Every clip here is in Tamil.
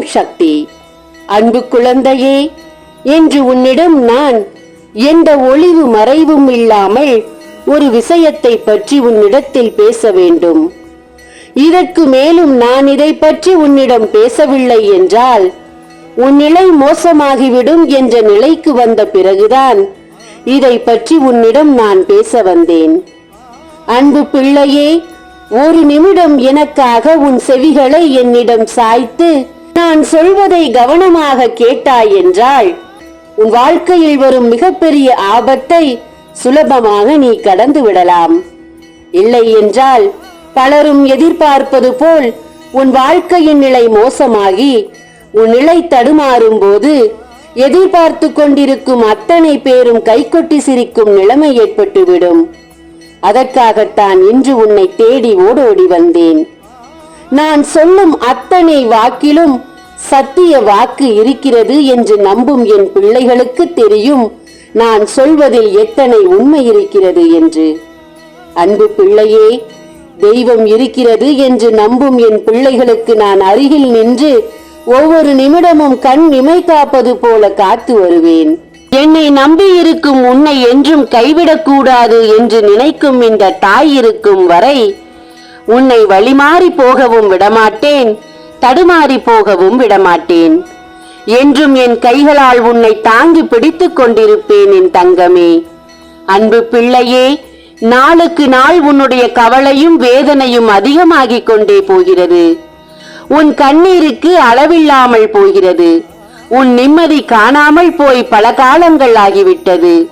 ஓம் சக்தி. அன்பு குழந்தையே என்று உன்னிடம் நான் எந்த ஒளிவு மறைவும் இல்லாமல் ஒரு விஷயத்தை பற்றி உன்னிடத்தில் பேச வேண்டும். இதற்கு மேலும் நான் இதை பற்றி உன்னிடம் பேசவில்லை என்றால் உன் நிலை மோசமாகிவிடும் என்ற நிலைக்கு வந்த பிறகுதான் இதை பற்றி உன்னிடம் நான் பேச வந்தேன். அன்பு பிள்ளையே ஒரு நிமிடம் எனக்காக உன் செவிகளை என்னிடம் சாய்த்து நான் சொல்வதை கவனமாக கேட்டாய் என்றால் உன் வாழ்க்கையில் வரும் மிகப்பெரிய ஆபத்தை சுலபமாக நீ கடந்து விடலாம். இல்லை என்றால் பலரும் எதிர்பார்ப்பது போல் உன் வாழ்க்கையின் நிலை மோசமாகி உன் நிலை தடுமாறும் போது எதிர்பார்த்து கொண்டிருக்கும் அத்தனை பேரும் கைகொட்டி சிரிக்கும் நிலைமை ஏற்பட்டுவிடும். அதற்காகத்தான் இன்று உன்னை தேடி ஓடோடி வந்தேன். நான் சொல்லும் அத்தனை வாக்கிலும் சத்திய வாக்கு இருக்கிறது என்று நம்பும் என் பிள்ளைகளுக்கு தெரியும். நான் சொல்வதில் எத்தனை உண்மை இருக்கிறது என்று. அன்பு பிள்ளையே தெய்வம் இருக்கிறது என்று நம்பும் என் பிள்ளைகளுக்கு நான் அருகில் நின்று ஒவ்வொரு நிமிடமும் கண் இமை காப்பது போல காத்து வருவேன். என்னை நம்பி இருக்கும் உன்னை என்றும் கைவிடக்கூடாது என்று நினைக்கும் இந்த தாய் இருக்கும் வரை உன்னை வழிமாறி போகவும் விடமாட்டேன். தடுமாறி போகவும் விடமாட்டேன். என்றும் என் கைகளால் உன்னை தாங்கி பிடித்துக் கொண்டிருப்பேன் என் தங்கமே. அன்பு பிள்ளையே நாளுக்கு நாள் உன்னுடைய கவலையும் வேதனையும் அதிகமாகிக் கொண்டே போகிறது. உன் கண்ணீருக்கு அளவில்லாமல் போகிறது. உன் நிம்மதி காணாமல் போய் பல காலங்கள் ஆகிவிட்டது.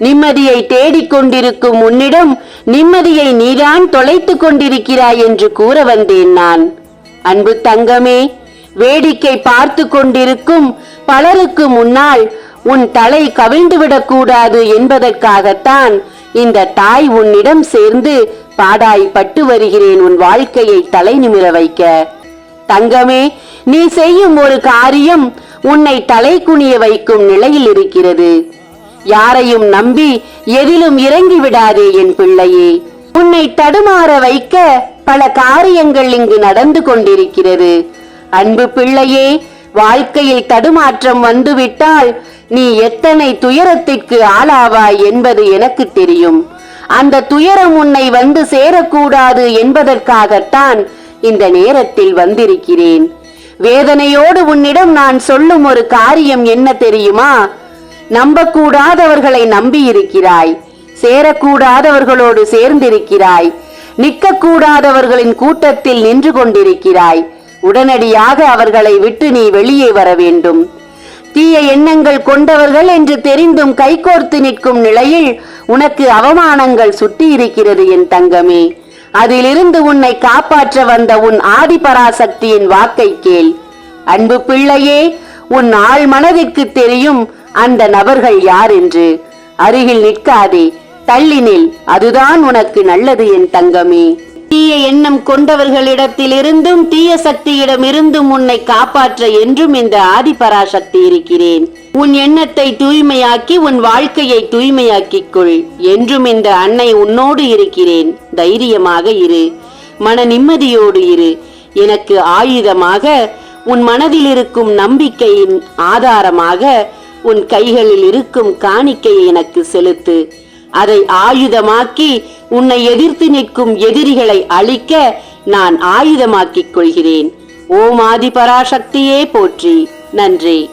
நிம்மதியை தேடிக் கொண்டிருக்கும் உன்னிடம் நிம்மதியை நீதான் தொலைத்துக் கொண்டிருக்கிறாய் என்று கூற வந்தேன் நான். அன்பு தங்கமே வேடிக்கை பார்த்து கொண்டிருக்கும் பலருக்கு முன்னால் உன் தலை கவிழ்ந்துவிடக் கூடாது என்பதற்காகத்தான் இந்த தாய் உன்னிடம் சேர்ந்து பாடாய் பட்டு வருகிறேன் உன் வாழ்க்கையை தலை நிமிர வைக்க. தங்கமே நீ செய்யும் ஒரு காரியம் உன்னை தலை குனிய வைக்கும் நிலையில் இருக்கிறது. யாரையும் நம்பி எதிலும் இறங்கி விடாதே என் பிள்ளையே. உன்னை தடுமாற வைக்க பல காரியங்கள் இங்கு நடந்து கொண்டிருக்கிறது. அன்பு பிள்ளையே வாழ்க்கையில் தடுமாற்றம் வந்துவிட்டால் நீ எத்தனை துயரத்திற்கு ஆளாவாய் என்பது எனக்கு தெரியும். அந்த துயரம் உன்னை வந்து சேரக்கூடாது என்பதற்காகத்தான் இந்த நேரத்தில் வந்திருக்கிறேன். வேதனையோடு உன்னிடம் நான் சொல்லும் ஒரு காரியம் என்ன தெரியுமா? நம்பக்கூடாதவர்களை நம்பி இருக்கிறாய் சேரக்கூடாதவர்களோடு சேர்ந்திருக்கிறாய் நிற்கக்கூடாதவர்களின் கூட்டத்தில் நின்று கொண்டிருக்கிறாய். உடனடியாக அவர்களை விட்டு நீ வெளியே வர வேண்டும். தீய எண்ணங்கள் கொண்டவர்கள் என்று தெரிந்தும் கைகோர்த்து நிற்கும் நிலையில் உனக்கு அவமானங்கள் சுட்டி இருக்கிறது என் தங்கமே. அதிலிருந்து உன்னை காப்பாற்ற வந்த உன் ஆதிபராசக்தியின் வாக்கை கேள். அன்பு பிள்ளையே உன் ஆள் மனதிற்கு தெரியும் அந்த நபர்கள் யார் என்று. அருகில் நிற்காதே. தள்ளினில் அதுதான் உனக்கு நல்லது என் தங்கமே. தீய எண்ணம் கொண்டவர்களிடத்திலிருந்தும் தீய சக்தியிடமிருந்தும் உன்னை காப்பாற்ற என்றும் இந்த ஆதிபராசக்தி இருக்கிறேன். உன் எண்ணத்தை தூய்மையாக்கி உன் வாழ்க்கையை தூய்மையாக்கிக் கொள் என்றும் இந்த அன்னை உன்னோடு இருக்கிறேன். தைரியமாக இரு. மன நிம்மதியோடு இரு. எனக்கு ஆயுதமாக உன் மனதில் இருக்கும் நம்பிக்கையின் ஆதாரமாக உன் கைகளில் இருக்கும் காணிக்கையை எனக்கு செலுத்து. அதை ஆயுதமாக்கி உன்னை எதிர்த்து நிற்கும் எதிரிகளை அழிக்க நான் ஆயுதமாக்கிக் கொள்கிறேன். ஓம் ஆதி பராசக்தியே போற்றி. நன்றி.